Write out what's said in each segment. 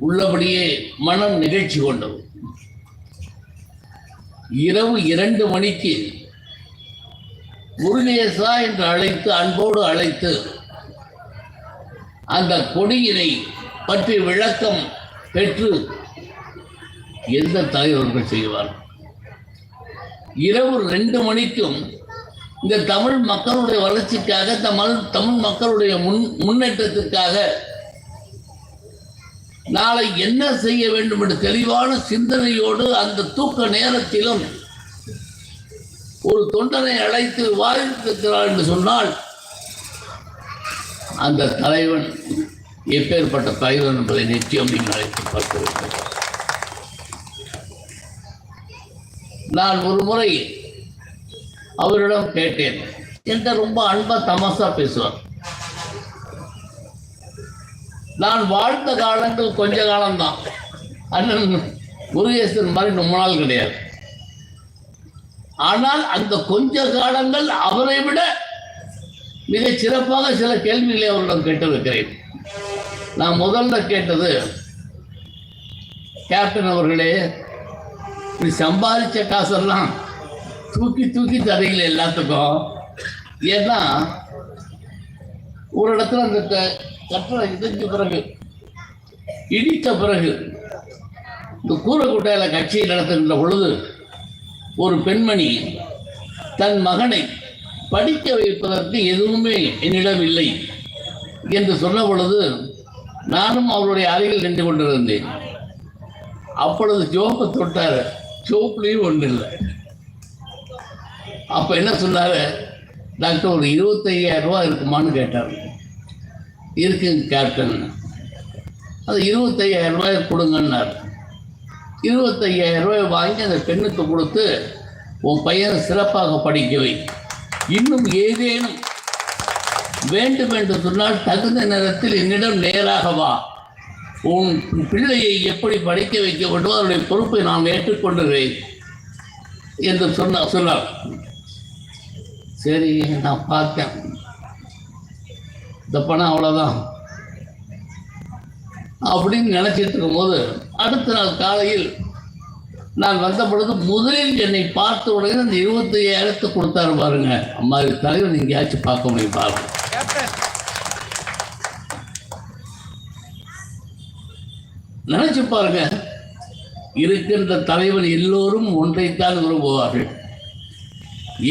உள்ளபடியே மனம் நிகழ்ச்சி கொண்டது. இரவு இரண்டு மணிக்கு முருகேசா என்று அழைத்து அன்போடு அழைத்து அந்த கொடியினை பற்றி விளக்கம் பெற்று எந்த தலைவர்கள் செய்வார் இரவு ரெண்டு மணிக்கும் இந்த தமிழ் மக்களுடைய வளர்ச்சிக்காக தமிழ் தமிழ் மக்களுடைய முன் முன்னேற்றத்திற்காக நாளை என்ன செய்ய வேண்டும் என்று தெளிவான சிந்தனையோடு அந்த தூக்க நேரத்திலும் ஒரு தொண்டனை அழைத்து விவாதித்திருக்கிறார் என்று சொன்னால் அந்த தலைவன் எப்பேற்பட்ட தலைவன் என்பதை நிச்சயம் நீங்கள் அழைத்து பார்க்க வேண்டும் நான் ஒரு முறை அவரிடம் கேட்டேன். என்கிட்ட ரொம்ப அன்பா தமாசா பேசுவார். நான் வாழ்ந்த காலங்கள் கொஞ்ச காலம்தான். அண்ணன் முருகேசன் மாதிரி ரொம்ப நாள் கிடையாது. ஆனால் அந்த கொஞ்ச காலங்கள் அவரை விட மிகச் சிறப்பாக சில கேள்விகளை அவரிடம் கேட்டிருக்கிறேன். நான் முதல்ல கேட்டது கேப்டன் அவர்களே இப்படி சம்பாதிச்ச காசெல்லாம் தூக்கி தூக்கி தரையில் எல்லாத்துக்கும். ஏன்னா ஒரு இடத்துல அந்த க- கட்டடம் இடிஞ்ச பிறகு இடித்த பிறகு இந்த கூரக்குட்டையில் கட்சியை நடத்துகின்ற பொழுது ஒரு பெண்மணி தன் மகனை படிக்க வைப்பதற்கு எதுவுமே என்னிடம் இல்லை என்று சொன்ன பொழுது நானும் அவருடைய அறையில் நின்று கொண்டிருந்தேன். அப்பொழுது சிவப்பு தொட்டார் ஜோப்லேயும் ஒன்றும் இல்லை அப்போ என்ன சொன்னார்? டாக்டர் ஒரு இருபத்தையாயிரம் ரூபா இருக்குமான்னு கேட்டார். இருக்குங்க கேப்டன். அது இருபத்தையாயிரம் ரூபாய் கொடுங்கன்னார். இருபத்தையாயிரம் ரூபாய் வாங்கி அந்த பெண்ணுக்கு கொடுத்து உன் பையனை சிறப்பாக படிக்க வை. இன்னும் ஏதேனும் வேண்டும் என்று சொன்னால் தகுந்த நேரத்தில் என்னிடம் நேராக வா. உன் பிள்ளையை எப்படி படிக்க வைக்க வேண்டுமோ அதனுடைய பொறுப்பை நான் ஏற்றுக்கொள்கிறேன் என்று சொன்ன சொன்னார். சரி நான் பார்த்தேன். இந்த பணம் அவ்வளோதான் அப்படின்னு நினச்சிட்டு இருக்கும்போது அடுத்த நாள் காலையில் நான் வந்த பொழுது முதலில் என்னை பார்த்த உடனே அந்த இருபத்தையாயிரத்து கொடுத்தாரு பாருங்க. அம்மா தலைவர் நீங்கள் எங்கேயாச்சும் பார்க்க முடியும்? பாருங்க நினைச்சு பாருங்க. இருக்கின்ற தலைவன் எல்லோரும் ஒன்றைத்தான் விரும்புவார்கள்.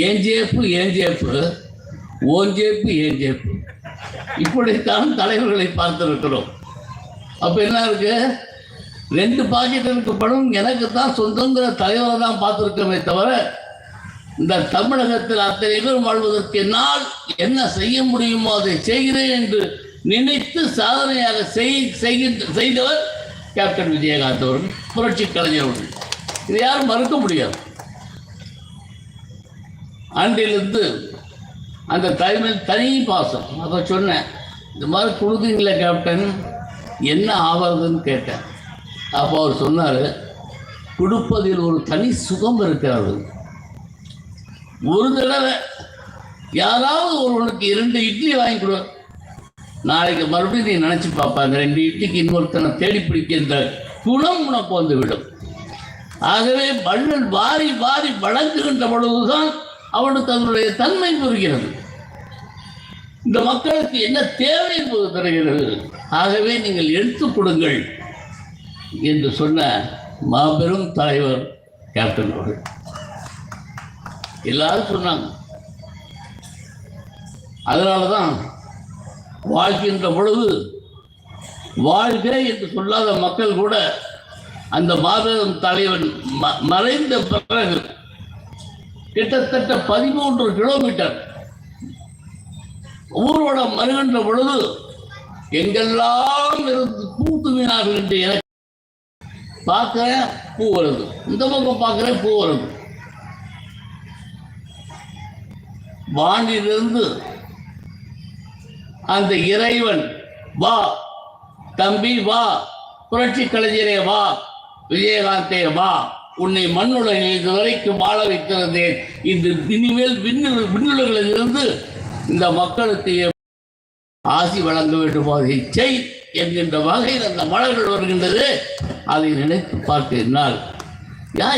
ஏன் ஜேப்பு ஏன் ஜேப்பு ஓன் ஜேப்பு ஏன் ஜேப்பு இப்படித்தான் தலைவர்களை பார்த்திருக்கிறோம். அப்ப என்ன இருக்கு? ரெண்டு பாக்கெட் இருக்க படம் எனக்கு தான் சொந்தங்கிற தலைவரை தான் பார்த்துருக்கோமே தவிர இந்த தமிழகத்தில் அத்தனை பேரும் வாழ்வதற்கு என்னால் என்ன செய்ய முடியுமோ அதை செய்கிறேன் என்று நினைத்து சாதனையாக செய் செய்தவர் கேப்டன் விஜயகாந்த் அவர்கள் புரட்சி கலைஞர் அவர்கள். இதை யாரும் மறுக்க முடியாது. ஆண்டிலிருந்து அந்த தலைமையில் தனி பாசம். அதை சொன்னேன் இந்த மாதிரி கொடுக்குறீங்களே கேப்டன் என்ன ஆவறதுன்னு கேட்டேன். அப்போ அவர் சொன்னார் கொடுப்பதில் ஒரு தனி சுகம் இருக்கிறது. ஒரு தடவை யாராவது ஒருவனுக்கு இரண்டு இட்லி வாங்கி கொடு. நாளைக்கு மறுபடியும் நீ நினச்சி பார்ப்பாங்க ரெண்டு இட்லிக்கு இன்னொருத்தனை தேடி பிடிக்கின்ற குணம் உனக்கு வந்துவிடும். ஆகவே வள்ளல் வாரி வாரி வழங்குகின்ற பொழுதுதான் அவனுக்கு அதனுடைய தன்மை புரிகிறது. இந்த மக்களுக்கு என்ன தேவை என்பது தருகிறது. ஆகவே நீங்கள் எடுத்துக் கொடுங்கள் என்று சொன்ன மாபெரும் தலைவர் கேப்டன் அவர்கள். எல்லாரும் சொன்னாங்க. அதனால தான் வாழ்கின்ற பொழுது வாழ்க என்று சொல்லாத மக்கள் கூட அந்த மாபெரும் தலைவன் ம- மறைந்த பிறகு கிட்டத்தட்ட பதிமூன்று கிலோமீட்டர் ஊர்வலம் வருகின்ற பொழுது எங்கெல்லாம் இருந்து பூ என்று எனக்கு பார்க்கிறேன் பூ வருது. இந்த பக்கம் பார்க்கிறேன் பூ வருது. வானிலிருந்து அந்த இறைவன் வா தம்பி வா புரட்சி கலைஞரே வா விஜயகாந்தே வா உன்னை மண்ணுலகில் இதுவரைக்கும் வாழ வைத்திருந்தேன். இந்த இனிமேல் விண்ணு விண்ணுலகிலிருந்து இந்த மக்களுக்கு ஆசி வழங்க வேண்டும் அதை செய் என்கின்ற வகையில் அந்த மலர்கள் வருகின்றது. அதை நினைத்து பார்க்க யார்